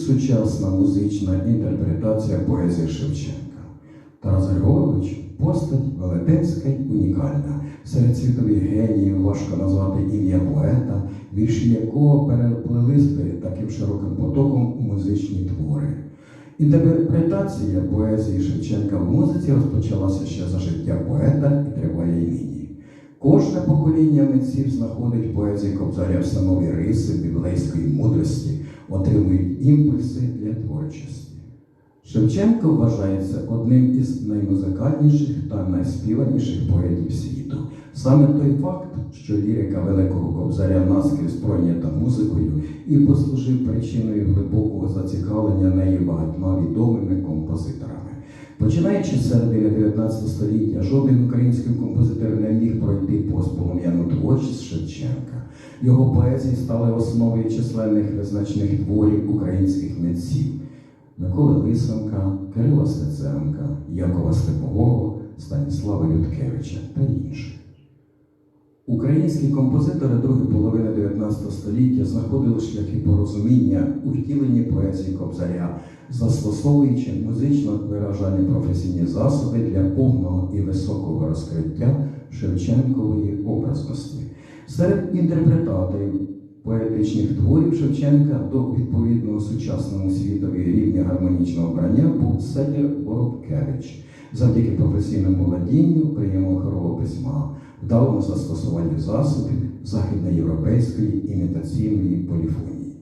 сучасна музична інтерпретація поезії Шевченка. Тарас Григорович постать велетенська й унікальна. Серед світових геніїв важко назвати ім'я поета, вірші якого переплились би таким широким потоком у музичні твори. Інтерпретація поезії Шевченка в музиці розпочалася ще за життя поета і триває й нині. Кожне покоління митців знаходить поезії Кобзаря все нові риси біблейської мудрості, отримують імпульси для творчості. Шевченко вважається одним із наймузикальніших та найспіваніших поетів світу. Саме той факт, що лірика Великого Кобзаря наскрізь пройнята музикою і послужив причиною глибокого зацікавлення неї багатьма відомими композиторами. Починаючи з середини 19 століття, жоден український композитор не міг пройти повз полум'яну творчість Шевченка. Його поезії стали основою численних визначних творів українських митців. Миколи Лисенка, Кирила Стеценка, Якова Степового, Станіслава Людкевича та інших. Українські композитори другої половини 19 століття знаходили шляхи порозуміння у втіленні поезії Кобзаря, застосовуючи музично виражальні професійні засоби для повного і високого розкриття Шевченкової образності. Серед інтерпретаторів поетичних творів Шевченка до відповідного сучасному світові рівня гармонічного обрання був Седір Воробкевич. Завдяки професійному владінню прийому хорового письма, вдалому застосуванню засобів західноєвропейської імітаційної поліфонії.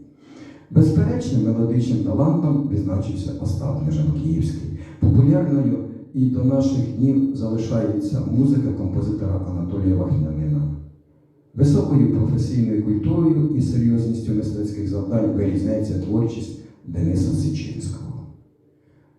Безперечним мелодичним талантом відзначився Остап Нежанкіївський. Популярною і до наших днів залишається музика композитора Анатолія Вахнянина. Високою професійною культурою і серйозністю мистецьких завдань вирізняється творчість Дениса Сичинського.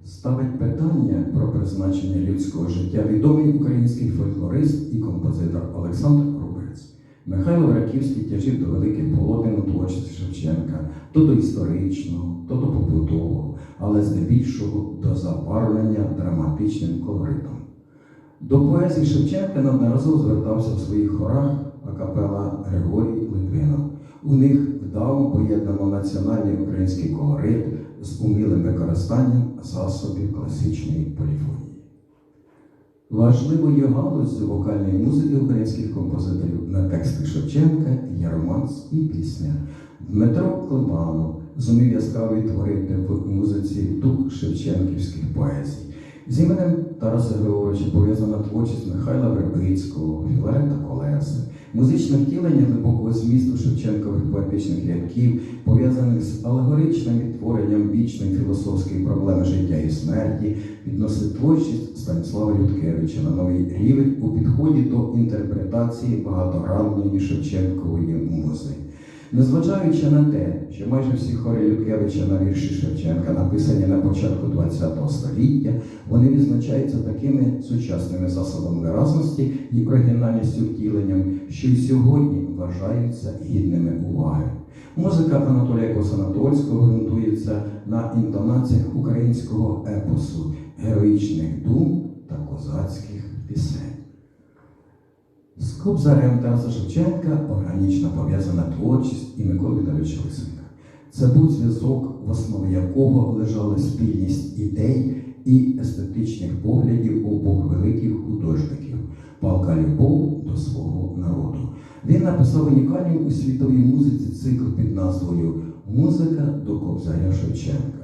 Ставить питання про призначення людського життя відомий український фольклорист і композитор Олександр Рубець. Михайло Раківський тяжив до великих полотен у творчості Шевченка, то до історичного, то до побутового, але здебільшого до забарвлення драматичним колоритом. До поезії Шевченка неодноразово звертався в своїх хорах акапела Григорій Литвинов. У них вдало поєднано національний український колорит з умілим використанням засобів класичної поліфонії. Важливою галуззю вокальної музики українських композиторів на тексти Шевченка є романс і пісня. Дмитро Клебанов зумів яскраво творити в музиці дух шевченківських поезій. З іменем Тараса Григоровича пов'язана творчість Михайла Вербицького, Філарета Колеси, музичне втілення глибокого змісту Шевченкових поетичних рядків, пов'язаних з алегоричним відтворенням вічної філософської проблеми життя і смерті, відносить творчість Станіслава Людкевича на новий рівень у підході до інтерпретації багатогранної Шевченкової музи. Незважаючи на те, що майже всі хори Людкевича на вірші Шевченка написані на початку ХХ століття, вони відзначаються такими сучасними засобами виразності і оригінальністю втіленням, що й сьогодні вважаються гідними уваги. Музика Анатолія Косанатольського ґрунтується на інтонаціях українського епосу, героїчних дум та козацьких пісень. З Кобзарем Тараса Шевченка органічно пов'язана творчість і Миколи Віталійовича Лисенка. Це був зв'язок, в основі якого лежала спільність ідей і естетичних поглядів обох великих художників, палка любов до свого народу. Він написав унікальний у світовій музиці цикл під назвою Музика до Кобзаря Шевченка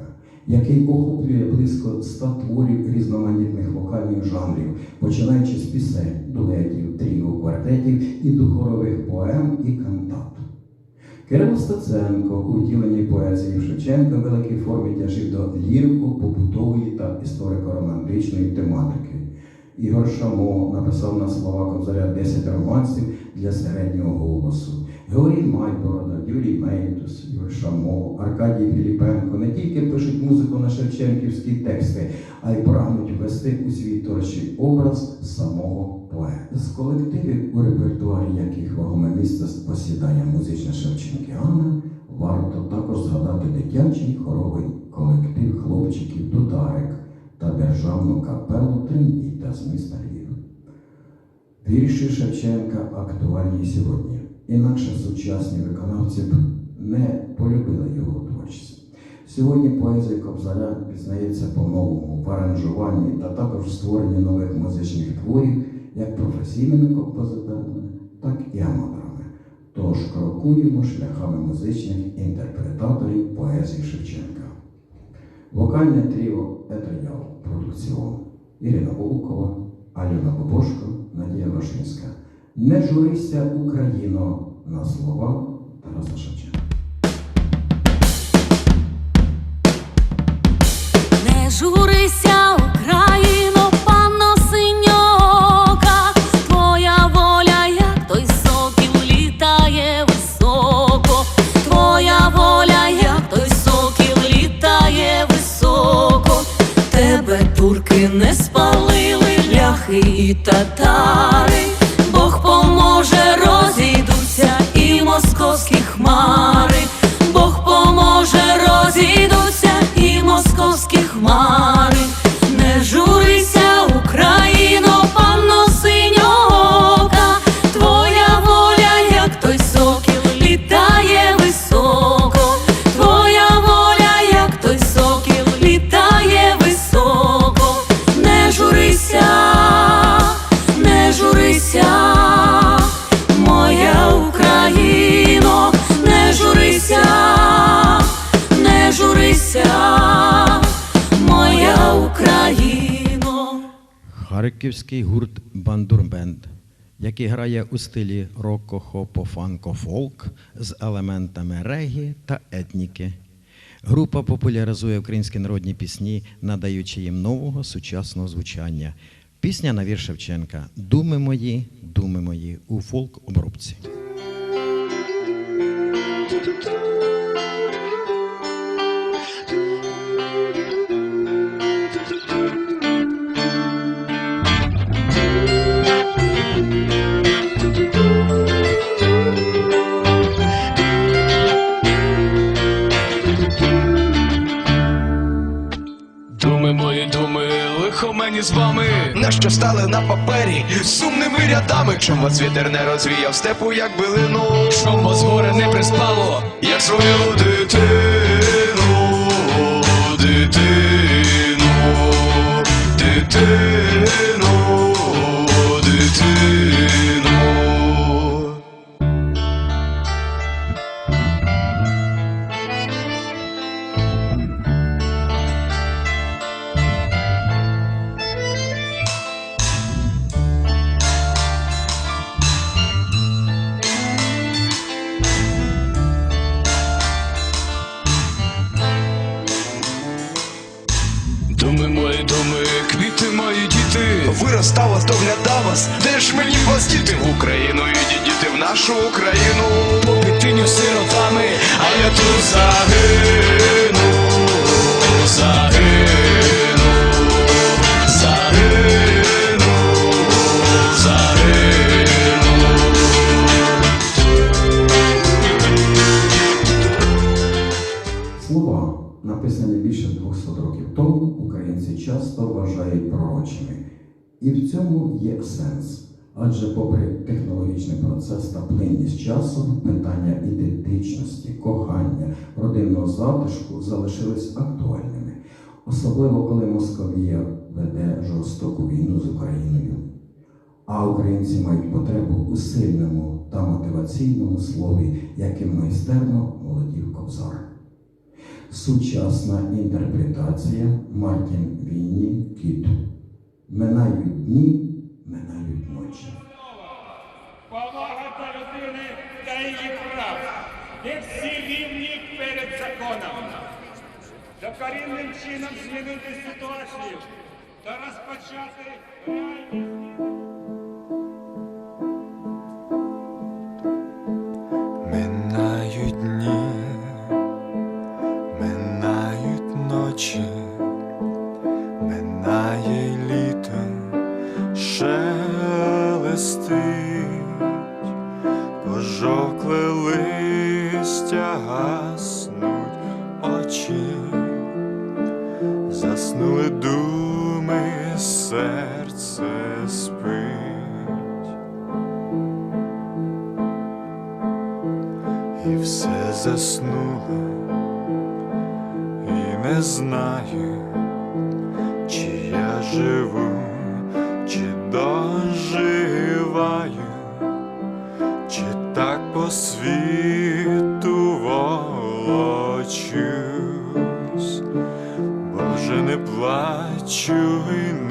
який охоплює близько ста творів різноманітних вокальних жанрів, починаючи з пісень, дуетів, тріо, квартетів і духорових поем і кантат. Кирило Стеценко у втіленні поезії Шевченка в великій формі тяжив до лірико-побутової та історико-романтичної тематики. Ігор Шамо написав на слова Кобзаря 10 романсів для середнього голосу. Георгій Майборода, Юрій Мейтус, Юр Шамо, Аркадій Філіпенко не тільки пишуть музику на шевченківські тексти, а й прагнуть ввести у свій творчий образ самого поета. З колективів, у репертуарі яких вагоме місце посідання музична Шевченкіана, варто також згадати дитячий хоровий колектив хлопчиків Дударик та державну капелу Трембіта з міста Львів. Вірші Шевченка актуальні сьогодні. Інакше сучасні виконавці б не полюбили його творчість. Сьогодні поезія Кобзаря пізнається по-новому в аранжуванні та також в створенні нових музичних творів як професійними композиторами, так і аматорами. Тож крокуємо шляхами музичних інтерпретаторів поезії Шевченка. Вокальне тріо Етріал Продукціон Ірина Волкова, Альона Бобошко, Надія Вашинська. Не журися, Україно, на слова Тараса Шевченка. Харківський гурт Бандурбенд, який грає у стилі роко, хопо, фанко, фолк з елементами регі та етніки. Група популяризує українські народні пісні, надаючи їм нового сучасного звучання. Пісня на вір Шевченка Думи мої, думи мої у фолк обробці. З вами, Нащо стали на папері? Сумними рядами, чом вас вітер не розвіяв? Степу, як билину, що з гори не приспало. як свою дитину, дитину, дитину. Виростав вас, доглядав де ж мені вас в Україну, і діти в нашу Україну. Дитиню сиротами, а я тут загину, загину, загину, загину. Сенс. Адже, попри технологічний процес та плинність часу, питання ідентичності, кохання, родинного затишку залишились актуальними, особливо коли Московія веде жорстоку війну з Україною. А українці мають потребу у сильному та мотиваційному слові, яким майстерно володів Кобзар. Сучасна інтерпретація Мартін Вінні Кіт. Минають дні, минають ночі. Повага до людини та її прав, де всі рівні перед законом. Докорінним чином змінити ситуацію та розпочати реальні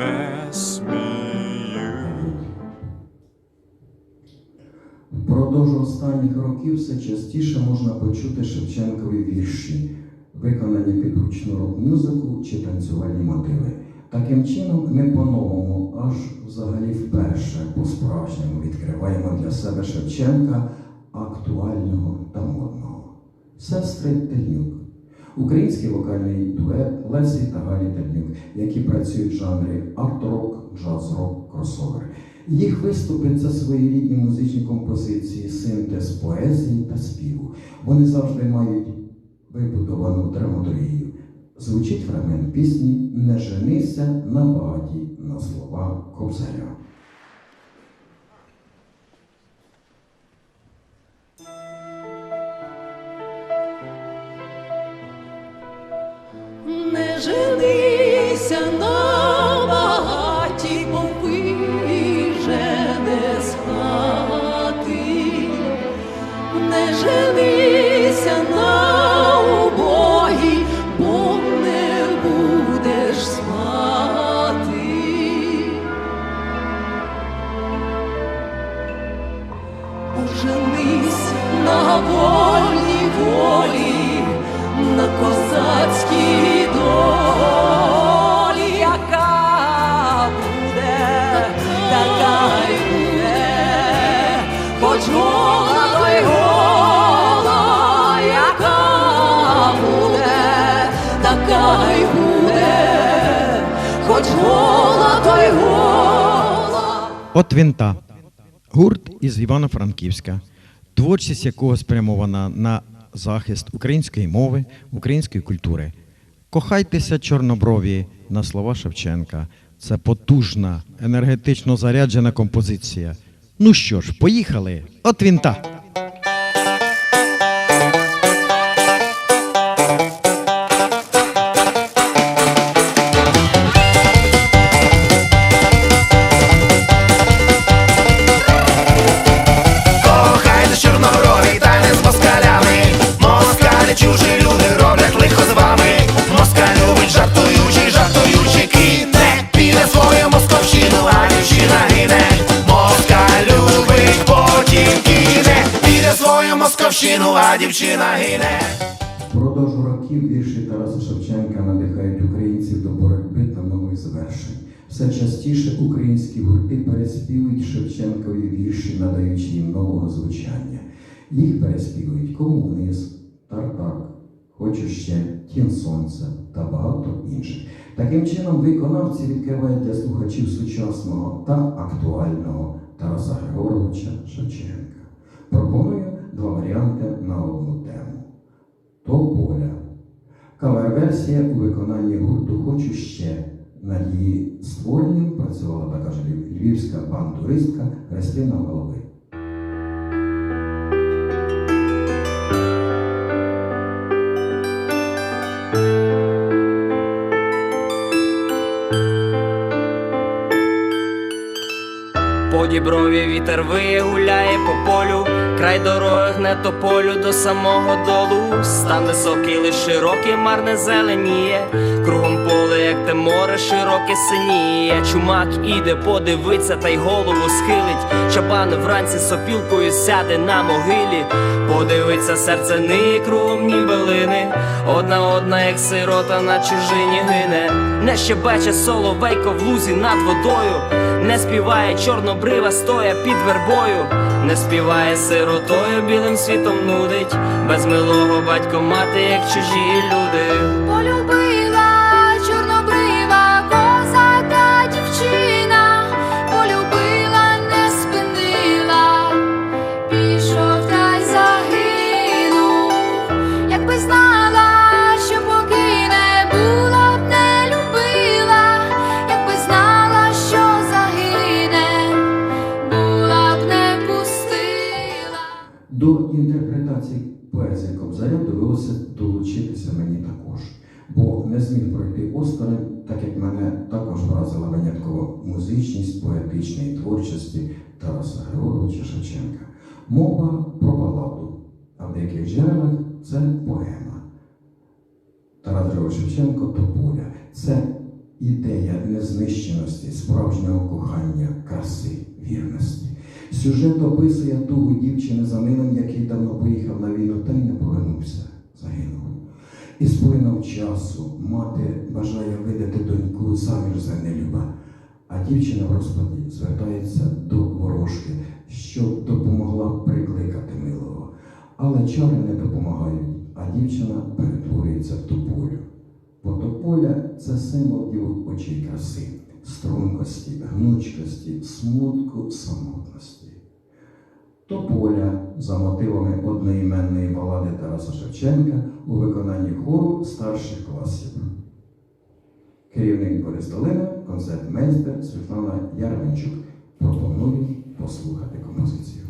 не смію. Впродовж останніх років все частіше можна почути Шевченкові вірші, виконані під гучну рок-музику чи танцювальні мотиви. Таким чином, ми по-новому, аж взагалі вперше по-справжньому відкриваємо для себе Шевченка актуального та модного. Сестри Тернюк. Український вокальний дует Лесі та Галі Тернюк, які працюють в жанрі арт-рок, джаз-рок, кросовер. Їх виступи це своєрідні музичні композиції, синтез поезії та співу. Вони завжди мають вибудовану драматургію. Звучить фрагмент пісні Не женися на багаті на слова Кобзаря. От вінта гурт із Івано-Франківська, творчість якого спрямована на захист української мови, української культури. Кохайтеся чорноброві на слова Шевченка. Це потужна, енергетично заряджена композиція. Ну що ж, поїхали. От він московщину, а дівчина гине. Впродовж років вірші Тараса Шевченка надихають українців до боротьби та нових звершень. Все частіше українські гурти переспівують Шевченкові вірші, надаючи їм нового звучання. Їх переспівують комунист, тартак, хочу ще, тінь сонця та багато інших. Таким чином, виконавці відкривають для слухачів сучасного та актуального Тараса Григоровича Шевченка. Пропоную два варіанти на одну тему. Тополя. Кавер-версія у виконанні гурту Хочу ще. Над її створенням працювала така ж львівська бандуристка Христина Голови. По діброві вітер виє, гуляє по полю, край дороги гне тополю до самого долу. Стан високий, лиш широкий, марне зеленіє. Кругом поле, як те море, широке синіє. Чумак іде, подивиться, та й голову схилить. Чабан вранці сопілкою сяде на могилі. Подивиться серце ниє кругом нібелини. Одна як сирота на чужині гине. Не щебече соловейко в лузі над водою. Не співає чорнобрива, стоя під вербою, не співає сиротою, білим світом нудить, без милого батько мати, як чужі люди. не зміг пройти Оскари, так як мене також вразила винятково музичність поетичної творчості Тараса Григоровича Шевченка. Мова про баладу, а в деяких джерелах це поема. Тарас Григорович Шевченко Тополя. Це ідея незнищеності, справжнього кохання, краси, вірності. Сюжет описує тугу дівчини за ним, який давно поїхав на війну та й не повернувся. Загинув. І сплинув часу. Мати бажає видати доньку заміж за нелюба. А дівчина в розпаді звертається до ворожки, щоб допомогла прикликати милого. Але чари не допомагають, а дівчина перетворюється в тополю. Бо тополя це символ його очей, краси, стрункості, гнучкості, смутку, самотності. То поля, за мотивами одноіменної балади Тараса Шевченка у виконанні хору старших класів. Керівник Борис Долина, концертмейстер Світлана Ярменчук пропонує послухати композицію.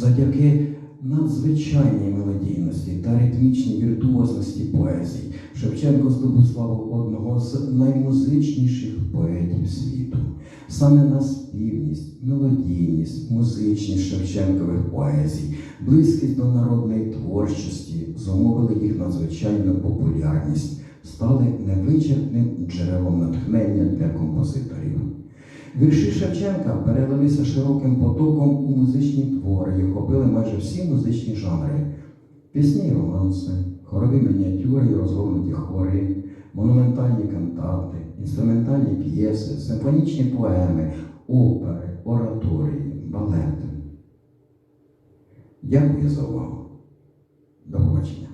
Завдяки надзвичайній мелодійності та ритмічній віртуозності поезії Шевченко здобув славу одного з наймузичніших поетів світу. Саме на співність, мелодійність, музичність Шевченкових поезій, близькість до народної творчості зумовили їх надзвичайну популярність, стали невичерпним джерелом натхнення для композиторів. Вірші Шевченка перелилися широким потоком у музичні твори і охопили майже всі музичні жанри: пісні і романси, хорові мініатюри і розгорнуті хори, монументальні кантати, інструментальні п'єси, симфонічні поеми, опери, ораторії, балети. Дякую за увагу. До побачення.